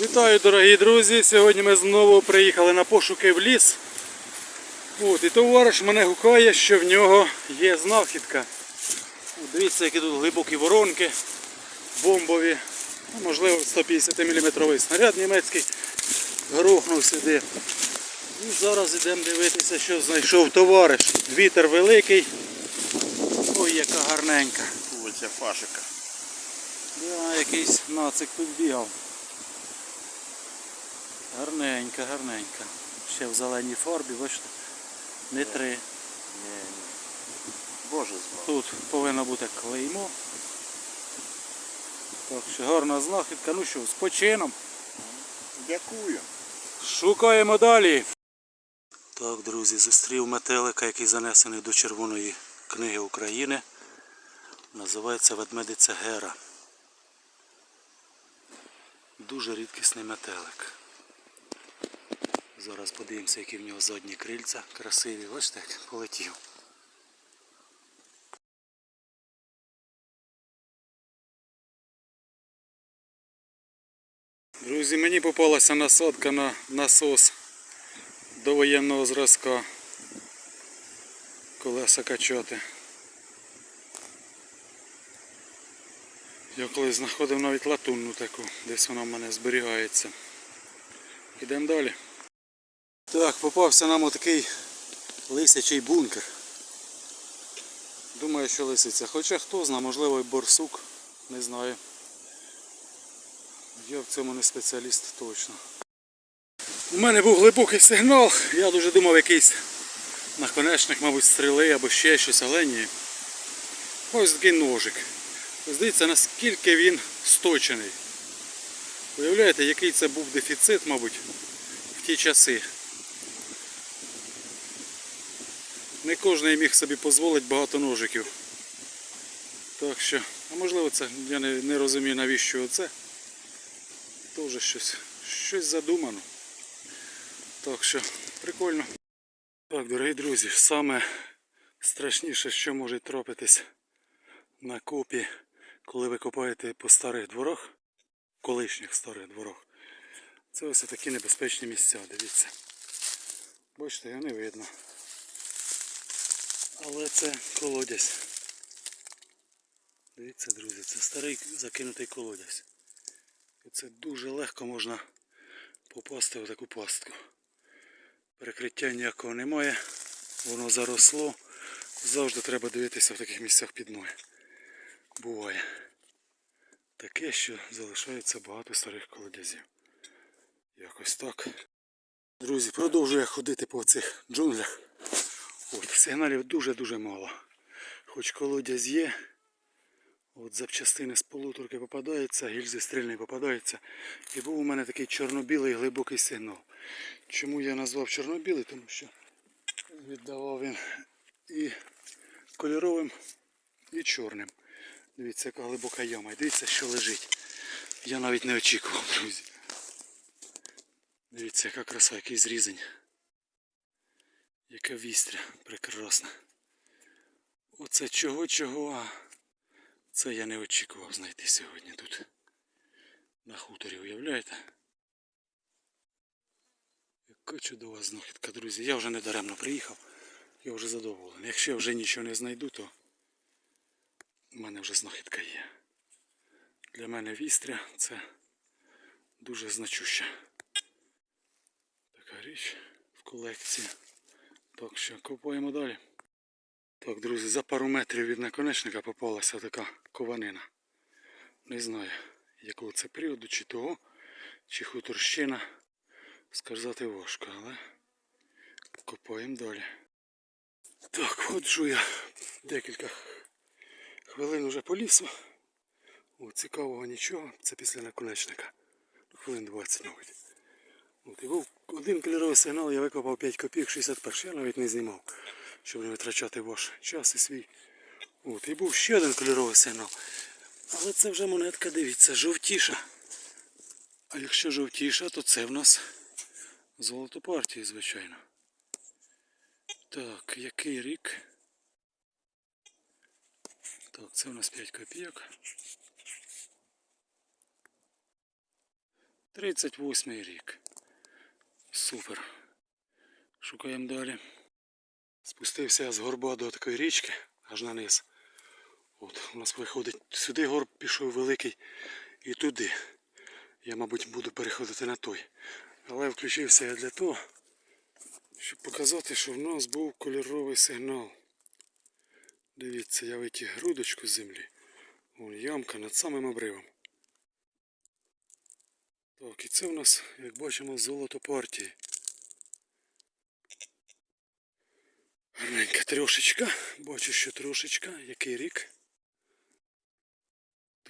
Вітаю, дорогі друзі! Сьогодні ми знову приїхали на пошуки в ліс. От, і товариш мене гукає, що в нього є знахідка. От, дивіться, які тут глибокі воронки, бомбові, ну, можливо 150 мм снаряд німецький грохнув сюди. І зараз йдемо дивитися, що знайшов товариш. Вітер великий. Ой, яка гарненька. Вулиця Фашика. Да, якийсь нацик тут бігав. Гарненька, гарненька. Ще в зеленій фарбі, бачите, не три. Ні, ні. Боже збав. Тут повинно бути клеймо. Так що гарна знахідка. Ну що, з почином. Дякую. Шукаємо далі. Так, друзі, зустрів метелика, який занесений до Червоної книги України. Називається ведмедиця Гера. Дуже рідкісний метелик. Зараз подивимося, які в нього задні крильця. Красиві, бачите, як полетів. Друзі, мені попалася насадка на насос до воєнного зразка. Колеса качати. Я колись знаходив навіть латунну таку, десь вона в мене зберігається. Ідемо далі. Так, попався нам отакий лисячий бункер. Думаю, що лисиця. Хоча хто знає, можливо і борсук, не знаю. Я в цьому не спеціаліст точно. У мене був глибокий сигнал, я дуже думав якийсь наконечник, мабуть, стріли або ще щось, але ні. Ось такий ножик. Ось наскільки він сточений. Уявляєте, який це був дефіцит, мабуть, в ті часи. Не кожен міг собі дозволити багато ножиків. Так що, а можливо це, я не, не розумію навіщо оце. Теж щось, щось задумано. Так що, прикольно. Так, дорогі друзі, саме страшніше, що може трапитись на копі, коли ви копаєте по старих дворах, колишніх старих дворах, це ось такі небезпечні місця, дивіться. Бачите, його не видно. Але це колодязь. Дивіться, друзі, це старий закинутий колодязь. І це дуже легко можна попасти в таку пастку. Перекриття ніякого немає, воно заросло. Завжди треба дивитися в таких місцях під ноги. Буває. Таке, що залишається багато старих колодязів. Якось так. Друзі, продовжую я ходити по цих джунглях. От, сигналів дуже-дуже мало. Хоч колодязь є, От запчастини з полуторки попадаються, гільзи стрільні попадаються. І був у мене такий чорно-білий глибокий сигнал. Чому я назвав чорно-білий? Тому що віддавав він і кольоровим, і чорним. Дивіться, яка глибока яма. Дивіться, що лежить. Я навіть не очікував, друзі. Дивіться, яка краса, який зрізень. Яка вістря прекрасна. Оце чого-чого, а це я не очікував знайти сьогодні тут. На хуторі, уявляєте? Яка чудова знахідка, друзі. Я вже не даремно приїхав. Я вже задоволений. Якщо я вже нічого не знайду, то в мене вже знахідка є. Для мене вістря це дуже значуща така річ в колекції. Так що копаємо далі. Так, друзі, за пару метрів від наконечника попалася така кованина. Не знаю, якого це приводу, чи того, чи хуторщина. Сказати важко, але копаємо далі. Так, ходжу я декілька хвилин уже по лісу. О, цікавого нічого, це після наконечника. Хвилин 20, мабуть. От, і був один кольоровий сигнал, я викопав 5 копійок 61, я навіть не знімав, щоб не витрачати ваш час і свій. От, і був ще один кольоровий сигнал. Але це вже монетка, дивіться, жовтіша. А якщо жовтіша, то це в нас золото партії, звичайно. Так, який рік? Так, це у нас 5 копійок. 38 рік. Супер. Шукаємо далі. Спустився з горба до такої річки, аж на низ. От, у нас виходить сюди горб пішов великий і туди. Я, мабуть, буду переходити на той. Але включився я для того, щоб показати, що в нас був кольоровий сигнал. Дивіться, я витяг грудочку землі. Вон ямка над самим обривом. І це в нас, як бачимо, золото партії. Гарненька трошечка. Бачу, що трошечка. Який рік?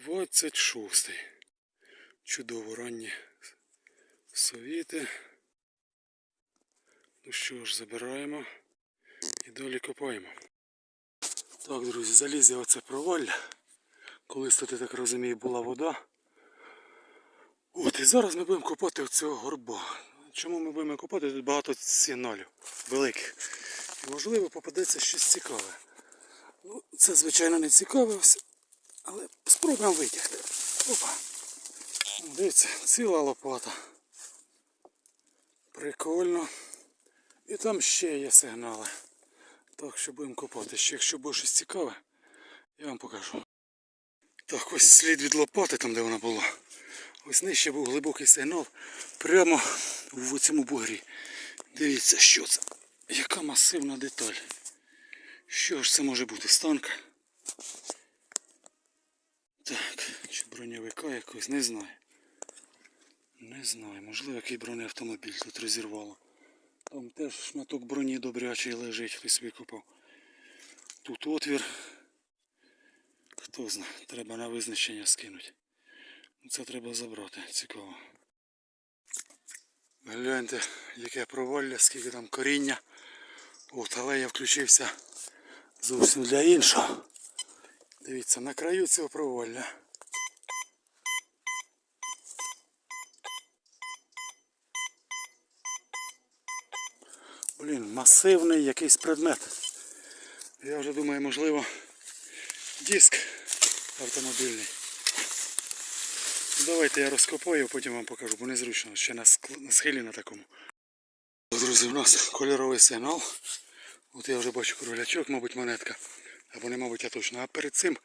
26-й. Чудово ранні совіти. Ну що ж, забираємо і далі копаємо. Так, друзі, заліз я оце провалля. Колись тут, я так розумію, була вода. От, і зараз ми будемо копати оцього горба. Чому ми будемо копати? Тут багато сигналів великих. І можливо попадеться щось цікаве. Ну, це, звичайно, не цікаве, але спробуємо витягти. Опа. Дивіться, ціла лопата. Прикольно. І там ще є сигнали. Так що будемо копати. Ще якщо буде щось цікаве, я вам покажу. Так, ось слід від лопати, там де вона була. Ось нижче був глибокий сигнал прямо в цьому бугрі. Дивіться, що це. Яка масивна деталь. Що ж це може бути? Станка? Так, чи броньовика якось, не знаю. Не знаю, можливо, який бронеавтомобіль тут розірвало. Там теж шматок броні добрячий лежить, хтось викопав. Тут отвір. Хто знає, треба на визначення скинути. Ну, Це треба забрати, цікаво. Гляньте, яке провалля, скільки там коріння. От, але я включився зовсім для іншого. Дивіться, на краю цього провалля. Блін, масивний якийсь предмет. Я вже думаю, можливо, диск автомобільний. Давайте я розкопаю, потім вам покажу, бо незручно, ще на, схилі на такому. Друзі, у нас кольоровий сигнал. От я вже бачу кролячок, мабуть, монетка. Або не мабуть, а точно. А перед цим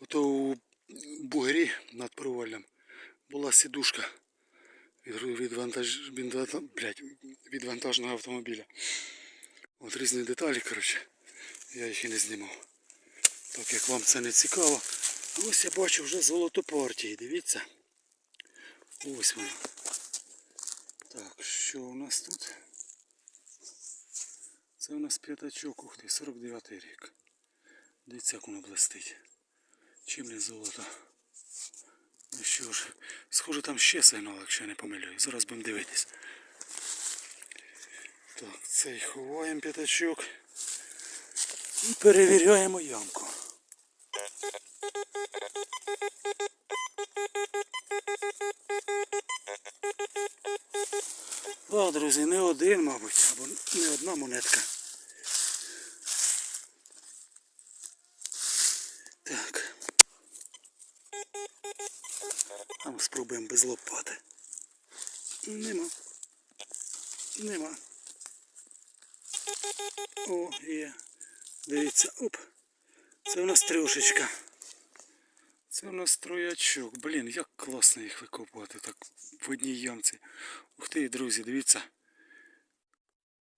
ото у бугрі над проваллям була сідушка від, від, вантаж, блядь, від вантажного автомобіля. От різні деталі, коротше. Я їх і не знімав. Так як вам це не цікаво. Ось я бачу вже золото партії, дивіться. Ось воно. Так, що у нас тут? Це у нас п'ятачок, ух ти, 49 рік. Дивіться, як воно блистить. Чим не золото. Ну що ж, схоже там ще сигнал, якщо я не помиляюсь. Зараз будемо дивитись. Так, цей ховаємо п'ятачок. І перевіряємо ямку. Так, друзі, не один, мабуть, або не одна монетка. Так. Ми спробуємо без лопати. Нема. Нема. О, є. Дивіться, оп. Це у нас трьошечка. Це у нас троячок. Блін, як класно їх викопувати так в одній ямці. Ти, друзі, дивіться.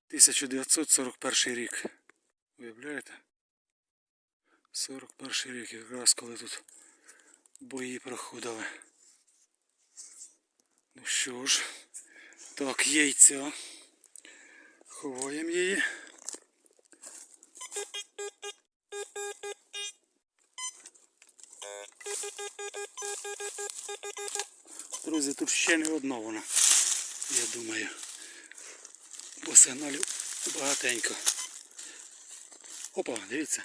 1941 рік. Уявляєте? 41 рік, якраз коли тут бої проходили. Ну що ж, так, яйця. Ховаємо її. Друзі, тут ще не одна вона, я думаю. Бо багатенько. Опа, дивіться.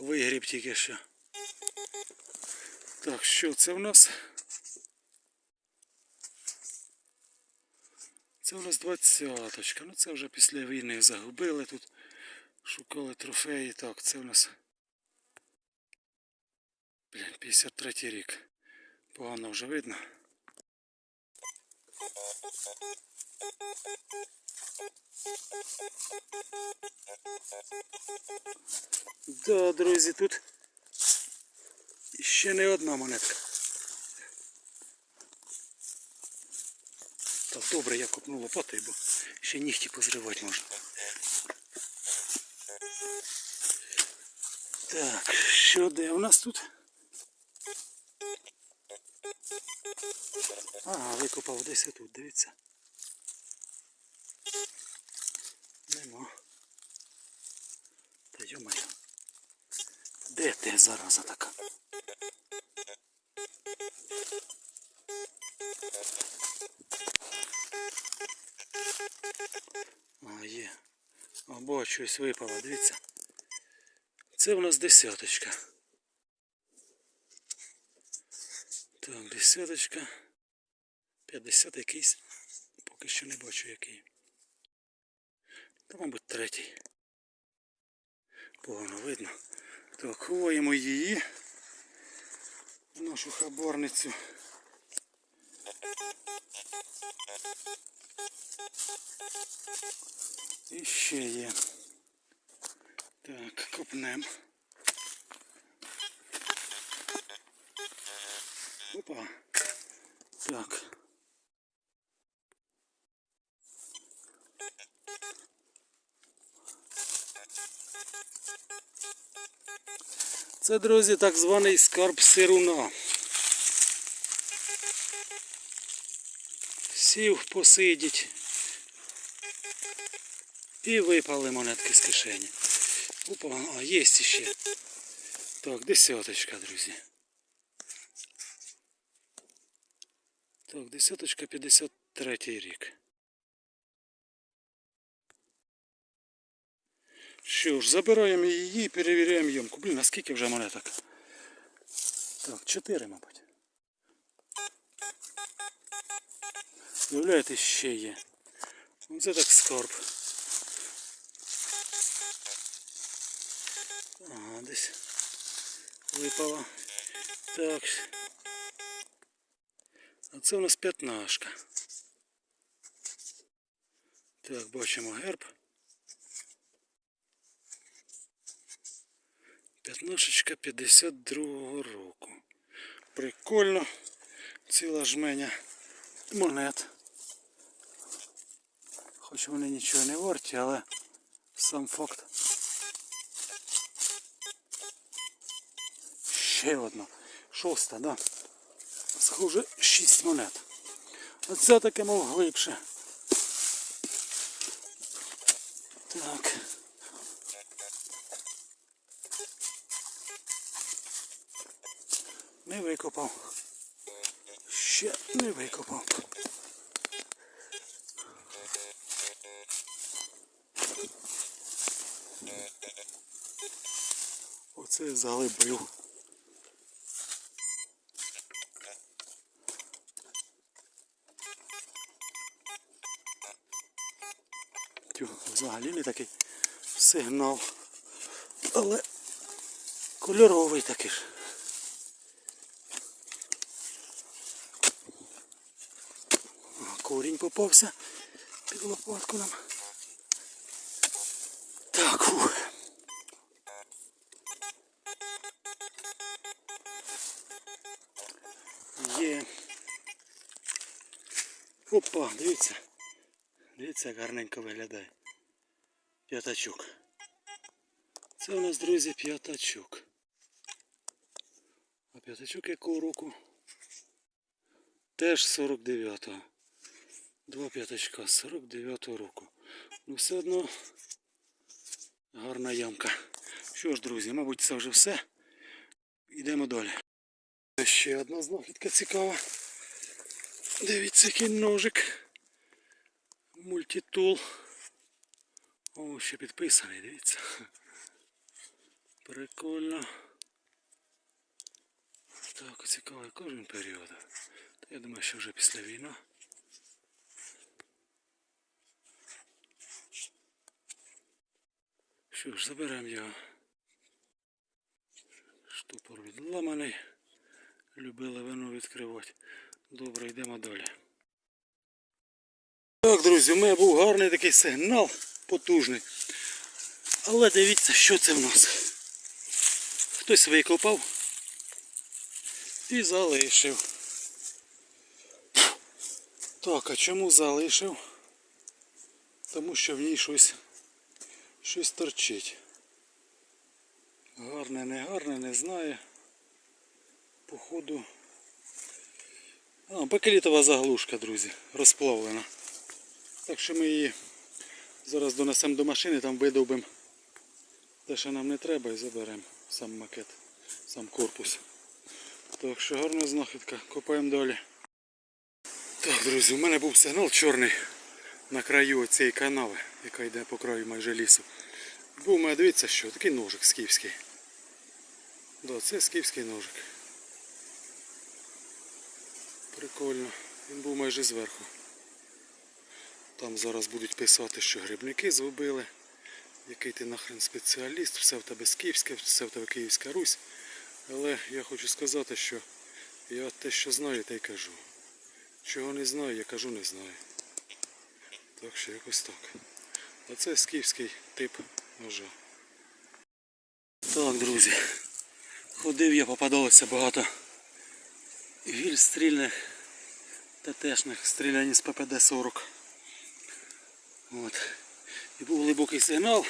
Вигріб тільки що. Так, що це в нас? Це у нас двадцяточка. Ну це вже після війни загубили тут. Шукали трофеї. Так, це у нас. Блін, 53 рік. Погано вже видно. Да, друзі, тут ще не одна монетка. Так, добре, я копну лопатою, бо ще нігті позривати можна. Так, що де у нас тут? Ага, викопав десь тут, дивіться. Нема. Та йомаю. Де ти зараза така? А, є. Або щось випало, дивіться. Це в нас десяточка. Так, десяточка. 50 якийсь. Поки що не бачу який. Та, мабуть, третій. Погано видно. Так, ховаємо її. в Нашу хабарницю. І ще є. Так, копнем. Опа. Так. Це, друзі, так званий скарб сируна. Сів посидіть. І випали монетки з кишені. Опа, а, є ще. Так, десяточка, друзі. Так, десяточка 53 рік. Що ж, забираємо її і перевіряємо ямку. Блін, а скільки вже монеток? Так, 4, мабуть. Уявляєте, ще є. Оце так скарб. Ага, десь випало. Так. А це у нас п'ятнашка. Так, бачимо герб. П'ятнашечка 52-го року. Прикольно. Ціла жменя монет. Хоч вони нічого не варті, але сам факт. Ще одна. Шоста, да. Схоже, шість монет. А це таке мов глибше. Так. Не викопав. Ще не викопав. Оце я заглибив. Тю, взагалі не такий сигнал. Але кольоровий такий ж. Корінь попався під лопатку нам. Так, фу. Є. Опа, дивіться. Дивіться, як гарненько виглядає. П'ятачок. Це у нас, друзі, п'ятачок. А п'ятачок якого року? Теж 49-го. Два п'ятачка 49-го року. Ну все одно гарна ямка. Що ж, друзі, мабуть, це вже все. Йдемо далі. Ще одна знахідка цікава. Дивіться, який ножик. Мультитул. О, ще підписаний, дивіться. Прикольно. Так, цікавий кожен період. Я думаю, що вже після війни. Що ж, заберемо його. Штопор відламаний. Любили вино відкривати. Добре, йдемо далі. Так, друзі, у мене був гарний такий сигнал, потужний. Але дивіться, що це в нас. Хтось викопав і залишив. Так, а чому залишив? Тому що в ній щось, щось торчить. Гарне, не гарне, не знаю. Походу. А, бакелітова заглушка, друзі, розплавлена. Так що ми її зараз донесемо до машини, там видовбимо те, що нам не треба, і заберемо сам макет, сам корпус. Так що гарна знахідка, копаємо далі. Так, друзі, у мене був сигнал чорний на краю цієї канави, яка йде по краю майже лісу. Був мене, дивіться що, такий ножик скіфський. Да, це скіфський ножик. Прикольно. Він був майже зверху. Там зараз будуть писати, що грибники згубили. Який ти нахрен спеціаліст, все в тебе скіфське, все в тебе Київська Русь. Але я хочу сказати, що я те, що знаю, те й кажу. Чого не знаю, я кажу не знаю. Так що якось так. А це скіфський тип ножа. Так, друзі. Ходив я, попадалося багато гіль стрільних ТТшних, стріляні з ППД-40. От. І був глибокий сигнал.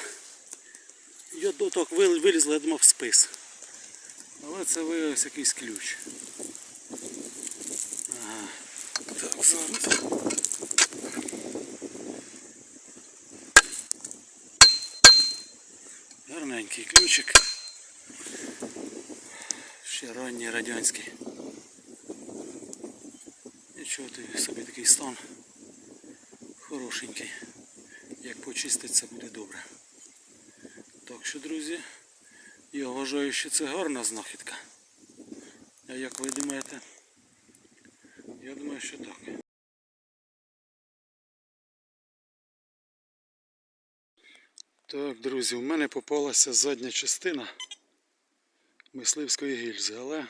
Я доток вил- вилізла, я думав спис. Але це виявився якийсь ключ. Ага. Так, зараз. Гарненький ключик. Ще ранній радянський. Нічого ти собі такий стан. Хорошенький. Як почиститься буде добре. Так що, друзі, я вважаю, що це гарна знахідка. А як ви думаєте? Я думаю, що так. Так, друзі, у мене попалася задня частина мисливської гільзи, але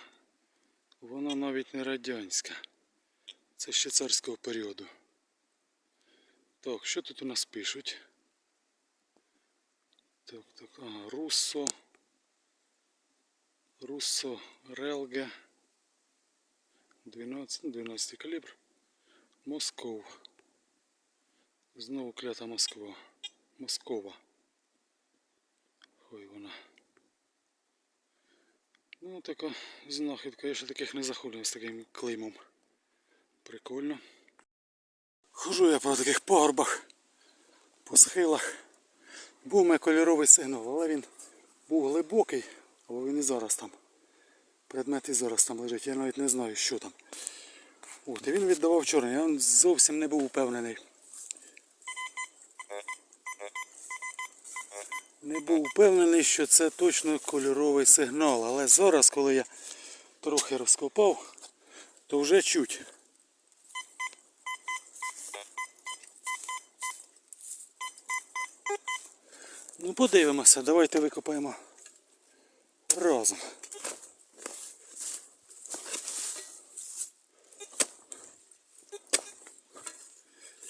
вона навіть не радянська. Це ще царського періоду. Так, що тут у нас пишуть? Так, так, ага, Руссо. Руссо Релге. 12, 12 калібр. Москов. Знову клята Москва. Москова. Ой вона. Ну така знахідка, я ще таких не заходив з таким клеймом. Прикольно. Хожу я по таких пагорбах, по схилах. Був у кольоровий сигнал, але він був глибокий, або він і зараз там. Предмет і зараз там лежить, я навіть не знаю, що там. От, і він віддавав чорний, я зовсім не був упевнений. Не був впевнений, що це точно кольоровий сигнал, але зараз, коли я трохи розкопав, то вже чуть. Ну подивимося, давайте викопаємо разом.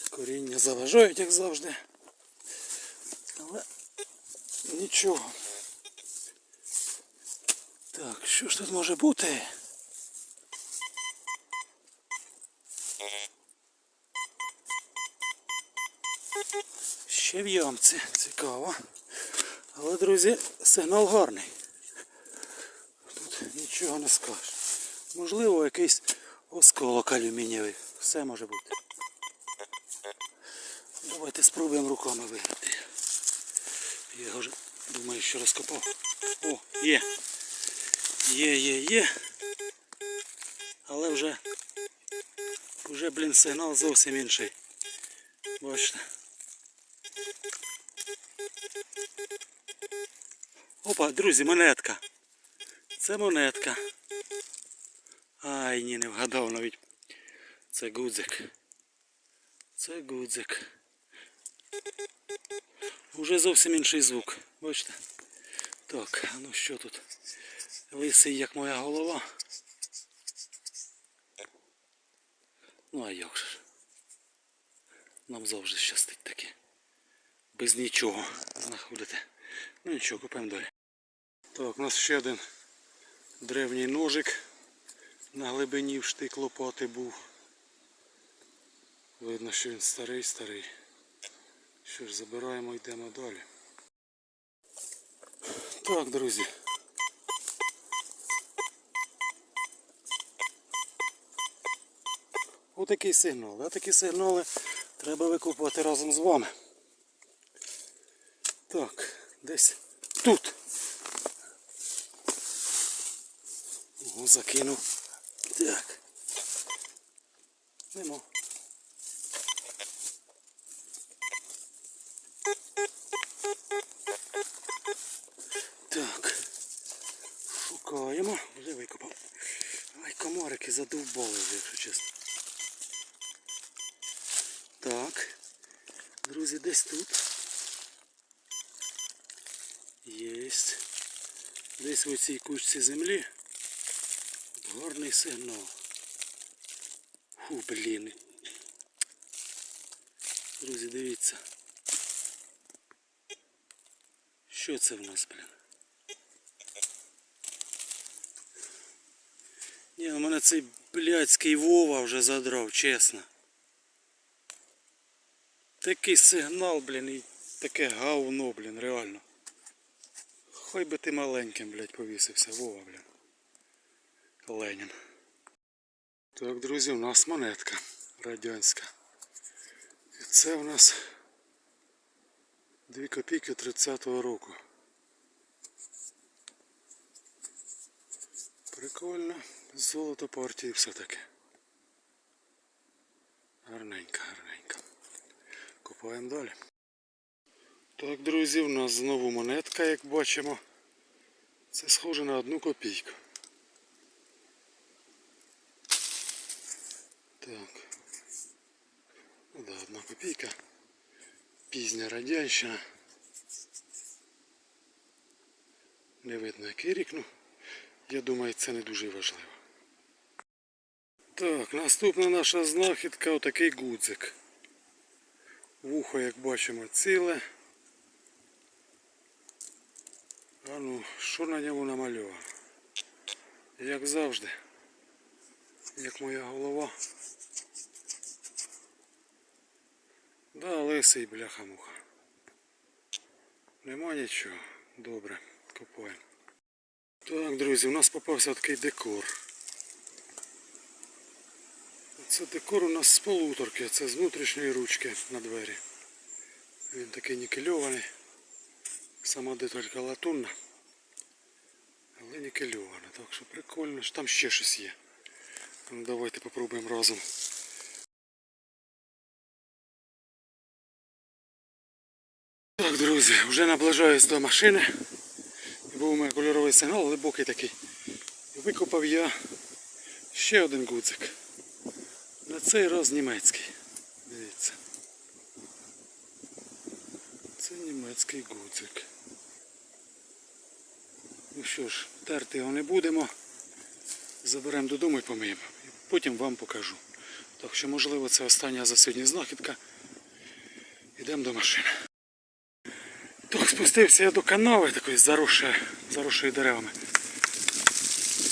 Коріння заважають, як завжди. Але нічого. Так, що ж тут може бути? Ще в ямці, цікаво. Але, друзі, сигнал гарний. Тут нічого не скажеш. Можливо, якийсь осколок алюмінієвий. Все може бути. Давайте спробуємо руками виграти. Я його вже думаю, що розкопав. О, є. Є, є, є. Але вже, вже, блін, сигнал зовсім інший. Бачите. Опа, друзі, монетка. Це монетка. Ай, ні, не вгадав навіть. Це гудзик. Це гудзик. Уже зовсім інший звук. Бачите? Так, ну що тут? Лисий, як моя голова. Ну а як ж? Нам завжди щастить таке. Без нічого знаходите. Ну нічого, купимо далі. Так, у нас ще один древній ножик на глибині в штик лопати був. Видно, що він старий, старий. Що ж, забираємо, йдемо далі. Так, друзі. Отакий сигнал. А такі сигнали треба викупувати разом з вами. Так, десь тут. Ого, закинув. Так. Нема. Так. Шукаємо. Вже викопав. Ай, комарики задовбали вже, якщо чесно. Так. Друзі, десь тут. Єсть. Десь в цій кучці землі. От Гарний сигнал. Фу, блін. Друзі, дивіться. Що це в нас, блін? Ні, у мене цей блядський Вова вже задрав, чесно. Такий сигнал, блін, і таке говно, блін, реально. Хай би ти маленьким, блядь, повісився, Вова, блін. Ленін. Так, друзі, у нас монетка радянська. І це у нас 2 копійки 30-го року. Прикольно. Золото партії все-таки. Гарненько. Купаємо далі. Так, друзі, у нас знову монетка, як бачимо. Це схоже на одну копійку. Так. Ну да, одна копійка. Пізня радянщина. Не видно який рік, ну я думаю це не дуже важливо. Так, наступна наша знахідка отакий гудзик. Вухо, як бачимо, ціле. А ну, що на ньому намальовано? Як завжди, як моя голова. Да, лисий бляха-муха. Нема нічого. Добре, купуємо. Так, друзі, у нас попався такий декор. Це декор у нас з полуторки, це з внутрішньої ручки на двері. Він такий нікельований. Сама деталька латунна. Але нікельована, так що прикольно, що там ще щось є. Ну, давайте попробуємо разом. Так, друзі, вже наближаюсь до машини. Був у мене кольоровий сигнал, глибокий такий. Викопав я ще один гудзик. На цей раз німецький. Дивіться. Це німецький гудзик. Ну що ж, терти його не будемо. Заберемо додому і помиємо. І потім вам покажу. Так що, можливо, це остання за сьогодні знахідка. Йдемо до машини. Так, спустився я до канави такої заросшої деревами.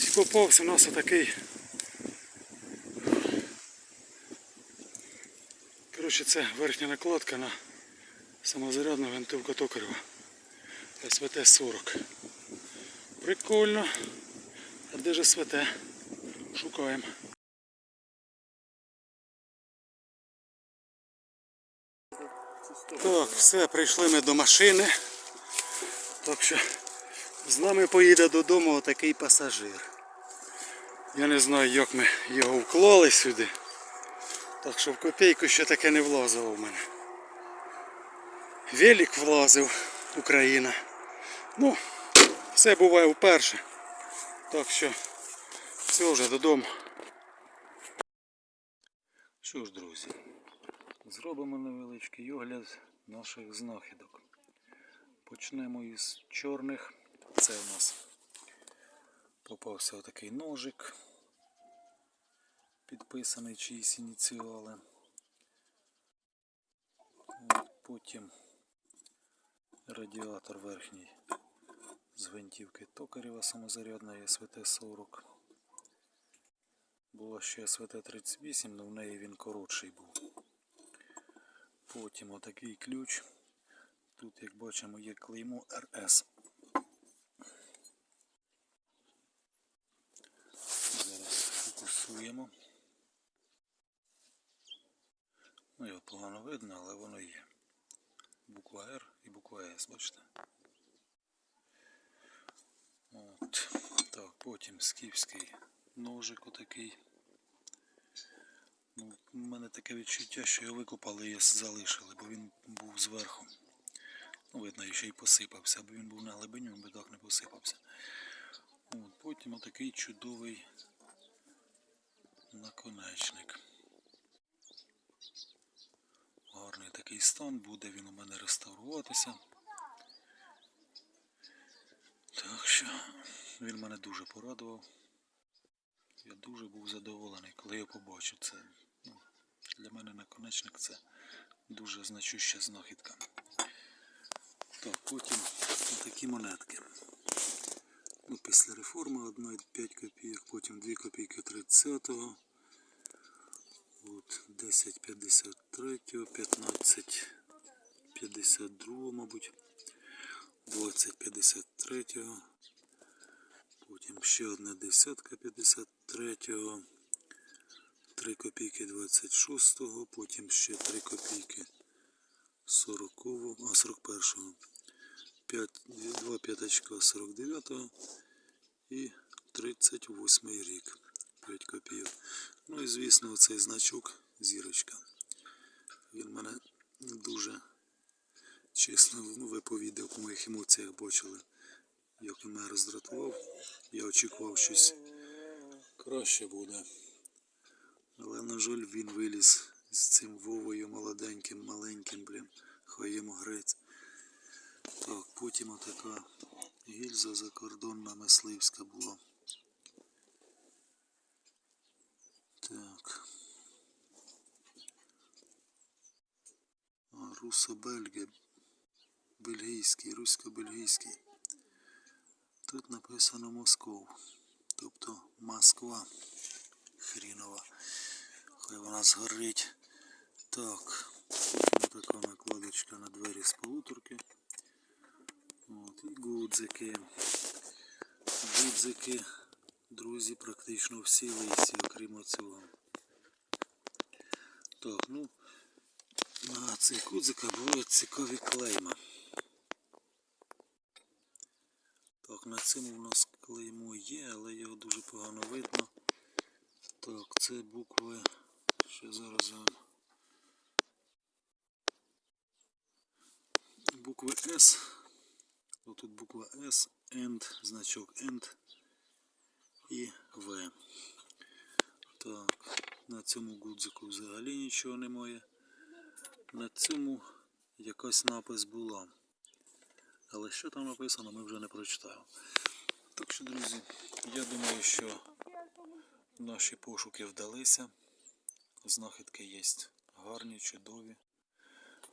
І попався у нас отакий. Коротше, це верхня накладка на самозарядну гвинтовку токарева. СВТ-40. Прикольно. А де же СВТ? Шукаємо. Так, все, прийшли ми до машини. Так що з нами поїде додому отакий пасажир. Я не знаю, як ми його вклали сюди. Так що в копійку ще таке не влазило в мене. Велик влазив Україна. Ну, все буває вперше. Так що все вже додому. Що ж, друзі, зробимо невеличкий огляд наших знахідок. Почнемо із чорних. Це у нас попався отакий ножик, підписаний чиїсь ініціали. потім радіатор верхній з гвинтівки Токарєва самозарядної СВТ-40. Була ще СВТ-38, але в неї він коротший був. Потім отакий ключ. Тут, як бачимо, є клеймо РС. Зараз фокусуємо. Ну, його погано видно, але воно є. Буква Р і буква С, бачите? От. Так, потім скіфський ножик отакий. Ну, у мене таке відчуття, що його викопали і залишили, бо він був зверху. Ну, видно, ще й посипався, бо він був на глибині, він би так не посипався. От, потім отакий чудовий наконечник. Гарний такий стан, буде він у мене реставруватися. Так що він мене дуже порадував. Я дуже був задоволений, коли я побачив це. Ну, для мене наконечник це дуже значуща знахідка. Так, потім такі монетки. Ну, після реформи одна 5 копійок, потім 2 копійки 30-го. От 10,53, 15,52, мабуть. 20,53. Потім ще одна десятка 53-го. 3 копійки 26-го, потім ще 3 копійки 40-го, а 41-го. 5, 2 п'ятачка 49-го і 38 рік. 5 копійок. Ну і звісно оцей значок зірочка. Він мене дуже чесно ви по відео по моїх емоціях бачили, як він мене роздратував. Я очікував щось краще буде. Але, на жаль, він виліз з цим Вовою молоденьким, маленьким, блін, хай грець. Так, потім отака гільза закордонна мисливська була. Так. А, Руссо-Бельге. Бельгійський, русько-бельгійський. Тут написано Москов. Тобто Москва. Хрінова. Хай вона згорить. Так. Така накладочка на двері з полуторки. От, і гудзики. Гудзики, друзі, практично всі лисі, окрім оцього. Так, ну, на цих гудзиках бувають цікаві клейма. Так, на цьому у нас клеймо є, але його дуже погано видно. Так, це букви. Ще зараз вам. Букви С. Тут буква С, END, значок END і В. Так, на цьому гудзику взагалі нічого немає. На цьому якась напис була. Але що там написано, ми вже не прочитаємо. Так що, друзі, я думаю, що наші пошуки вдалися. Знахідки є гарні, чудові.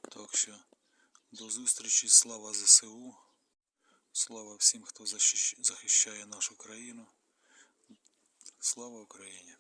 Так що до зустрічі, слава ЗСУ. Слава всім, хто захищає нашу країну. Слава Україні!